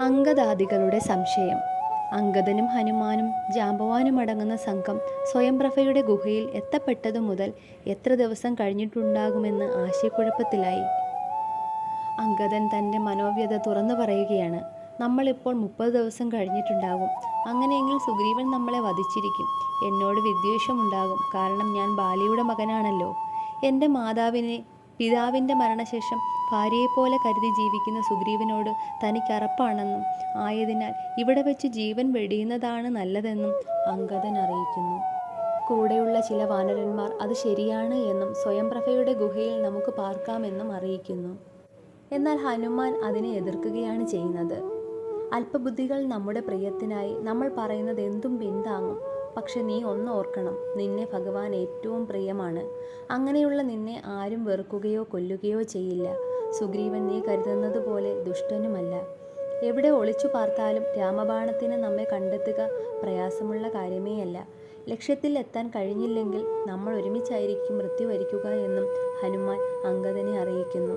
അങ്കദാദികളുടെ സംശയം. അംഗദനും ഹനുമാനും ജാമ്പവാനും അടങ്ങുന്ന സംഘം സ്വയംപ്രഭയുടെ ഗുഹയിൽ എത്തപ്പെട്ടതു മുതൽ എത്ര ദിവസം കഴിഞ്ഞിട്ടുണ്ടാകുമെന്ന് ആശയക്കുഴപ്പത്തിലായി. അംഗദൻ തന്റെ മനോവ്യത തുറന്നു പറയുകയാണ് നമ്മളിപ്പോൾ മുപ്പത് ദിവസം കഴിഞ്ഞിട്ടുണ്ടാകും. അങ്ങനെയെങ്കിൽ സുഗ്രീവൻ നമ്മളെ വധിച്ചിരിക്കും. എന്നോട് വിദ്വേഷമുണ്ടാകും. കാരണം ഞാൻ ബാലിയുടെ മകനാണല്ലോ. എന്റെ മാതാവിനെ പിതാവിന്റെ മരണശേഷം ഭാര്യയെപ്പോലെ കരുതി ജീവിക്കുന്ന സുഗ്രീവനോട് തനിക്ക് അറപ്പാണെന്നും ആയതിനാൽ ഇവിടെ വെച്ച് ജീവൻ വെടിയുന്നതാണ് നല്ലതെന്നും അങ്കദൻ അറിയിക്കുന്നു. കൂടെയുള്ള ചില വാനരന്മാർ അത് ശരിയാണ് എന്നും സ്വയംപ്രഭയുടെ ഗുഹയിൽ നമുക്ക് പാർക്കാമെന്നും അറിയിക്കുന്നു. എന്നാൽ ഹനുമാൻ അതിനെ എതിർക്കുകയാണ് ചെയ്യുന്നത്. അല്പബുദ്ധികൾ നമ്മുടെ പ്രിയത്തിനായി നമ്മൾ പറയുന്നത് എന്തും പിന്താങ്ങും. പക്ഷെ നീ ഒന്ന് ഓർക്കണം നിന്നെ ഭഗവാൻ ഏറ്റവും പ്രിയമാണ്. അങ്ങനെയുള്ള നിന്നെ ആരും വെറുക്കുകയോ കൊല്ലുകയോ ചെയ്യില്ല. സുഗ്രീവൻ നീ കരുതുന്നത് പോലെ ദുഷ്ടനുമല്ല. എവിടെ ഒളിച്ചു പാർത്താലും രാമബാണത്തിന് നമ്മെ കണ്ടെത്തുക പ്രയാസമുള്ള കാര്യമേയല്ല. ലക്ഷ്യത്തിൽ എത്താൻ കഴിഞ്ഞില്ലെങ്കിൽ നമ്മൾ ഒരുമിച്ചായിരിക്കും മൃത്യു വരിക്കുക എന്നും ഹനുമാൻ അങ്കദനെ അറിയിക്കുന്നു.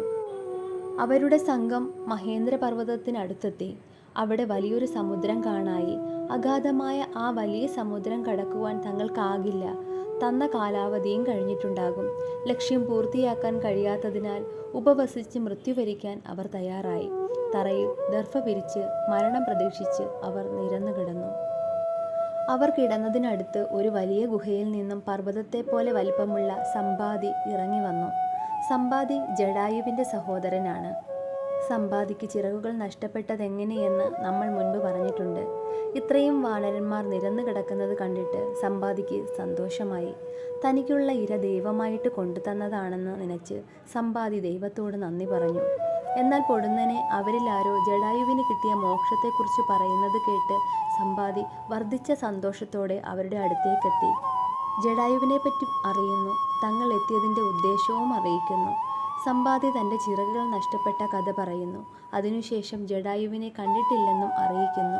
അവരുടെ സംഘം മഹേന്ദ്രപർവതത്തിനടുത്തെത്തി. അവിടെ വലിയൊരു സമുദ്രം കാണായി. അഗാധമായ ആ വലിയ സമുദ്രം കടക്കുവാൻ തങ്ങൾക്കാകില്ല. തന്ന കാലാവധിയും കഴിഞ്ഞിട്ടുണ്ടാകും. ലക്ഷ്യം പൂർത്തിയാക്കാൻ കഴിയാത്തതിനാൽ ഉപവസിച്ച് മൃത്യു വരിക്കാൻ അവർ തയ്യാറായി. തറയിൽ ദർഭ പിരിച്ച് മരണം പ്രതീക്ഷിച്ച് അവർ നിരന്നു കിടന്നു. അവർ കിടന്നതിനടുത്ത് ഒരു വലിയ ഗുഹയിൽ നിന്നും പർവതത്തെ പോലെ വലിപ്പമുള്ള സമ്പാദി ഇറങ്ങി വന്നു. സമ്പാദി ജഡായുവിന്റെ സഹോദരനാണ്. സമ്പാദിക്ക് ചിറകുകൾ നഷ്ടപ്പെട്ടതെങ്ങനെയെന്ന് നമ്മൾ മുൻപ് പറഞ്ഞിട്ടുണ്ട്. ഇത്രയും വാനരന്മാർ നിരന്നു കിടക്കുന്നത് കണ്ടിട്ട് സമ്പാദിക്ക് സന്തോഷമായി. തനിക്കുള്ള ഇര ദൈവമായിട്ട് കൊണ്ടുതന്നതാണെന്ന് നനച്ച് സമ്പാദി ദൈവത്തോട് നന്ദി പറഞ്ഞു. എന്നാൽ പൊടുന്നനെ അവരിലാരോ ജഡായുവിന് കിട്ടിയ മോക്ഷത്തെക്കുറിച്ച് പറയുന്നത് കേട്ട് സമ്പാദി വർദ്ധിച്ച സന്തോഷത്തോടെ അവരുടെ അടുത്തേക്കെത്തി. ജഡായുവിനെ പറ്റി അറിയുന്നു. തങ്ങൾ എത്തിയതിന്റെ ഉദ്ദേശവും അറിയിക്കുന്നു. സമ്പാദി തന്റെ ചിറകുകൾ നഷ്ടപ്പെട്ട കഥ പറയുന്നു. അതിനുശേഷം ജഡായുവിനെ കണ്ടിട്ടില്ലെന്നും അറിയിക്കുന്നു.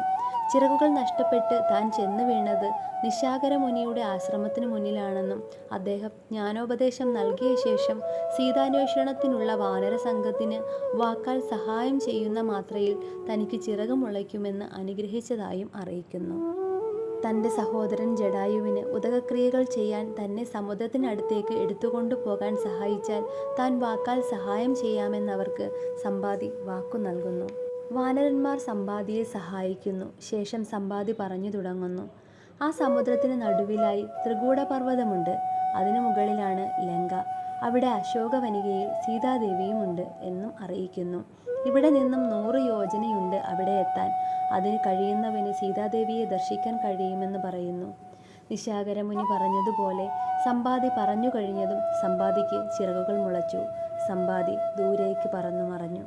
ചിറകുകൾ നഷ്ടപ്പെട്ട് താൻ ചെന്നു വീണത് നിശാകര മുനിയുടെ ആശ്രമത്തിന് മുന്നിലാണെന്നും അദ്ദേഹം ജ്ഞാനോപദേശം നൽകിയ ശേഷം സീതാന്വേഷണത്തിനുള്ള വാനര സംഘത്തിന് വാക്കാൽ സഹായം ചെയ്യുന്ന മാത്രയിൽ തനിക്ക് ചിറക് മുളയ്ക്കുമെന്ന് അനുഗ്രഹിച്ചതായും അറിയിക്കുന്നു. തന്റെ സഹോദരൻ ജഡായുവിന് ഉദകക്രിയകൾ ചെയ്യാൻ തന്നെ സമുദ്രത്തിനടുത്തേക്ക് എടുത്തുകൊണ്ടു പോകാൻ സഹായിച്ചാൽ താൻ വാക്കാൽ സഹായം ചെയ്യാമെന്നവർക്ക് സമ്പാദി വാക്കു നൽകുന്നു. വാനരന്മാർ സമ്പാദിയെ സഹായിക്കുന്നു. ശേഷം സമ്പാദി പറഞ്ഞു തുടങ്ങുന്നു. ആ സമുദ്രത്തിന് നടുവിലായി ത്രികൂടപർവതമുണ്ട് അതിനു മുകളിലാണ് ലങ്ക. അവിടെ അശോകവനികയിൽ സീതാദേവിയുമുണ്ട് എന്നും അറിയിക്കുന്നു. ഇവിടെ നിന്നും നൂറ് യോജനയുണ്ട് അവിടെ എത്താൻ. അതിന് കഴിയുന്നവന് സീതാദേവിയെ ദർശിക്കാൻ കഴിയുമെന്ന് പറയുന്നു. നിശാകരമുനി പറഞ്ഞതുപോലെ സമ്പാദി പറഞ്ഞു കഴിഞ്ഞതും സമ്പാദിക്ക് ചിറകുകൾ മുളച്ചു. സമ്പാദി ദൂരേക്ക് പറന്നു മറഞ്ഞു.